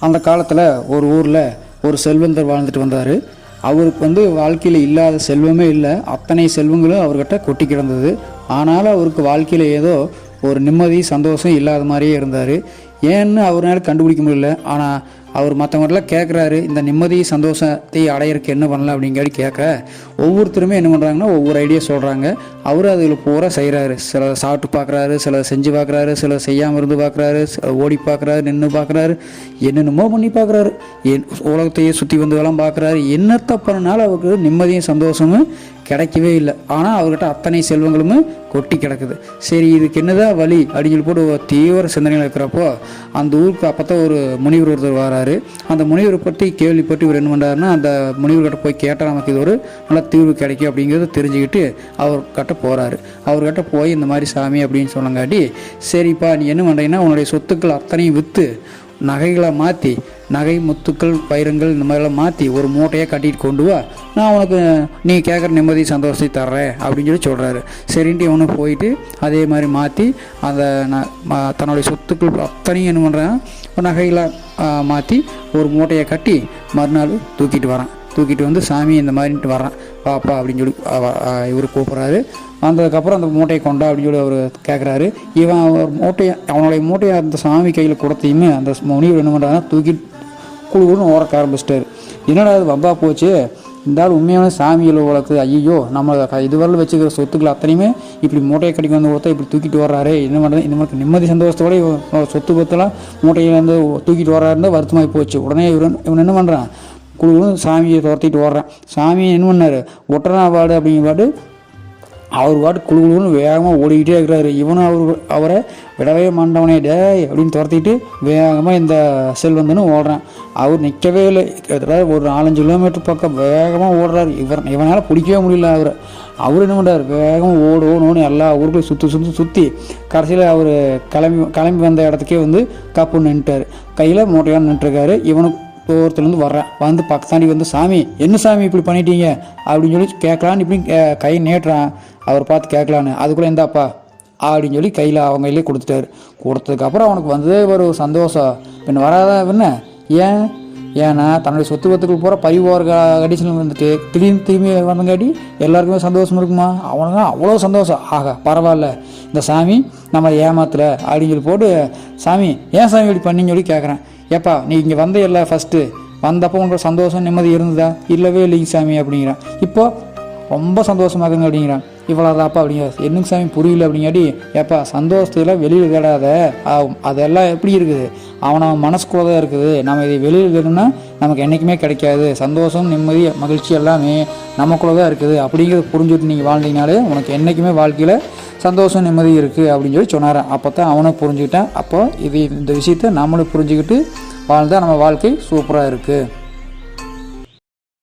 அந்த காலத்தில் ஒரு ஊரில் ஒரு செல்வந்தர் வாழ்ந்துட்டு வந்தார். அவருக்கு வந்து வாழ்க்கையில் இல்லாத செல்வமே இல்லை. அத்தனை செல்வங்களும் அவர்கிட்ட கொட்டி கிடந்தது. ஆனாலும் அவருக்கு வாழ்க்கையில் ஏதோ ஒரு நிம்மதி சந்தோஷம் இல்லாத மாதிரியே இருந்தார். ஏன்னு அவரால் கண்டுபிடிக்க முடியல. ஆனால் அவர் மற்றவங்களாம் கேட்குறாரு இந்த நிம்மதி சந்தோஷத்தை அடையிறதுக்கு என்ன பண்ணலாம் அப்படிங்காடி கேட்க ஒவ்வொருத்தருமே என்ன பண்ணுறாங்கன்னா ஒவ்வொரு ஐடியா சொல்கிறாங்க அவர் அதில் பூரா செய்கிறாரு சில சாப்பிட்டு பார்க்குறாரு சில செஞ்சு பார்க்குறாரு சில செய்யாமல் இருந்து பார்க்குறாரு ஓடி பார்க்குறாரு நின்று பார்க்குறாரு என்னென்னமோ பண்ணி பார்க்குறாரு என் உலகத்தையே சுற்றி வந்து எல்லாம் பார்க்குறாரு என்னத்தை பண்ணனாலும் அவருக்கு நிம்மதியும் சந்தோஷமும் கிடைக்கவே இல்லை. ஆனால் அவர்கிட்ட அத்தனை செல்வங்களும் கொட்டி கிடக்குது. சரி இதுக்கு என்னதான் வழி அப்படின்னு போட்டு தீவிர சிந்தனையில் இருக்கிறப்போ அந்த ஊருக்கு அப்போ தான் ஒரு முனிவர் ஒருத்தர் வராரு. அந்த முனிவரை பற்றி கேள்விப்பட்டு இவர் என்ன பண்ணுறாருன்னா அந்த முனிவர்கிட்ட போய் கேட்டால் நமக்கு இது ஒரு நல்ல தீர்வு கிடைக்கும் அப்படிங்கிறத தெரிஞ்சுக்கிட்டு அவர்கிட்ட போகிறாரு அவர்கிட்ட போய் இந்த மாதிரி சாமி அப்படின்னு சொன்னங்காட்டி சரிப்பா நீ என்ன பண்ணுறீங்கன்னா உன்னுடைய சொத்துக்கள் அத்தனையும் விற்று நகைகளை மாற்றி நகை முத்துக்கள் வைரங்கள் இந்த மாதிரிலாம் மாற்றி ஒரு மூட்டையாக கட்டிட்டு கொண்டு வா. நான் உனக்கு நீ கேட்குற நிம்மதி சந்தோஷத்தை தர்றேன் அப்படின்னு சொல்லி சொல்கிறாரு சரின்ட்டு இவனும் போயிட்டு அதே மாதிரி மாற்றி அந்த தன்னுடைய சொத்துக்கள் அத்தனையும் என்ன பண்ணுறான் நகைகளை மாற்றி ஒரு மூட்டையை கட்டி மறுநாள் தூக்கிட்டு வரான். தூக்கிட்டு வந்து சாமி இந்த மாதிரின்ட்டு வரான் பாப்பா அப்படின்னு சொல்லி இவர் கூப்பிட்றாரு. வந்ததுக்கப்புறம் அந்த மூட்டையை கொண்டா அப்படின்னு சொல்லி அவர் கேட்குறாரு இவன் ஒரு மூட்டையை அவனுடைய மூட்டையை அந்த சாமி கையில் கொடுத்தையுமே அந்த முனிவர் என்ன பண்ணுறாங்கன்னா தூக்கி குழுன்னு ஓரக்க ஆரம்பிச்சிட்டாரு. என்னடா அது வம்பா போச்சு? இந்த ஆள் உண்மையான சாமியில் உலக்கு ஐயோ நம்ம இதுவரையில் வச்சுக்கிற சொத்துக்கள் அத்தனையுமே இப்படி மூட்டையை கடிக்க வந்து ஒருத்தர் இப்படி தூக்கிட்டு வர்றாரு. என்ன பண்ணுறது இந்த மாதிரி நிம்மதி சந்தோஷத்தோட சொத்து பத்தெல்லாம் மூட்டையிலேருந்து வந்து தூக்கிட்டு வர்றாருன்னு வருத்தமாகி போச்சு. உடனே இவன் இவன் என்ன பண்ணுறான் குழு சாமியை துரத்திட்டு ஓடுறான். சாமி என்ன பண்ணார்? ஒட்டனா பாடு அப்படிங்கிற பாட்டு அவர் பாட்டு குழு குழுன்னு வேகமாக ஓடிக்கிட்டே இருக்கிறாரு. இவனும் அவர் அவரை விடவே மாண்டவனே டே அப்படின்னு துரத்திட்டு வேகமாக இந்த செல்வந்தனும் ஓடுறான். அவர் நிற்கவே இல்லை. கிட்டத்தட்ட ஒரு நாலஞ்சு கிலோமீட்டர் பக்கம் வேகமாக ஓடுறாரு. இவர் இவனால் பிடிக்கவே முடியல அவரை. அவர் என்ன பண்ணுறாரு வேகமாக ஓடுவோன்னு எல்லா ஊருக்குள்ளேயும் சுற்றி சுற்றி சுற்றி கடைசியில் அவர் கிளம்பி கிளம்பி வந்த இடத்துக்கே வந்து கப்பு நின்றுட்டார் கையில் மூட்டையான நின்றுருக்காரு இவனுக்கு தூரத்துலேருந்து வர்றேன். வந்து பக்கத்தாண்டி வந்து சாமி என்ன சாமி இப்படி பண்ணிட்டீங்க? அப்படின்னு சொல்லி கேட்கலான்னு இப்படி கை நீட்டுறான். அவர் பார்த்து கேட்கலான்னு. அதுக்குள்ளே எந்தாப்பா அப்படின்னு சொல்லி கையில் அவங்க கையிலே கொடுத்துட்டாரு. கொடுத்ததுக்கப்புறம் அவனுக்கு வந்ததே ஒரு சந்தோஷம். பின்ன வராதா என்ன ஏன்? ஏன்னா தன்னுடைய சொத்து பத்துக்கள் பூரா பறிவோர் கண்டிஷனில் வந்துட்டு திடீர்னு திரும்பி வந்தங்காட்டி எல்லாருக்குமே சந்தோஷம் இருக்குமா? அவனுக்கு அவ்வளோ சந்தோஷம். ஆக பரவாயில்ல. இந்த சாமி நம்ம ஏமாத்தலை. அப்படின்னு சொல்லி போட்டு சாமி ஏன் சாமி இப்படி பண்ணின்னு சொல்லி கேட்குறேன். ஏப்பா நீ இங்கே வந்த இல்லை ஃபஸ்ட்டு வந்தப்போ உங்களோட சந்தோஷம் நிம்மதி இருந்ததா? இல்லவே இல்லைங்க சாமி அப்படிங்கிறான். இப்போ ரொம்ப சந்தோஷமாக இருக்குங்க அப்படிங்கிறான். இவ்வளோதாப்பா அப்படிங்கிற என்னங்க சாமி புரியல அப்படிங்காட்டி ஏப்பா சந்தோஷத்தில் வெளியில் தேடாத. அதெல்லாம் எப்படி இருக்குது? அவன் மனசுக்குள்ள தான் இருக்குது. நம்ம இதை வெளியில் தேடணும்னா நமக்கு என்றைக்குமே கிடைக்காது. சந்தோஷம் நிம்மதி மகிழ்ச்சி எல்லாமே நமக்குள்ள தான் இருக்குது. அப்படிங்கிறத புரிஞ்சுட்டு நீங்கள் வாழ்ந்தீங்கனாலே உனக்கு என்றைக்குமே வாழ்க்கையில் சந்தோஷம் நிம்மதி இருக்குது அப்படின்னு சொல்லி சொன்னார். அப்போ தான் அவனும் புரிஞ்சுக்கிட்டான். அப்போ இது இந்த விஷயத்தை நம்மளும் புரிஞ்சுக்கிட்டு வாழ்ந்தால் நம்ம வாழ்க்கை சூப்பராக இருக்குது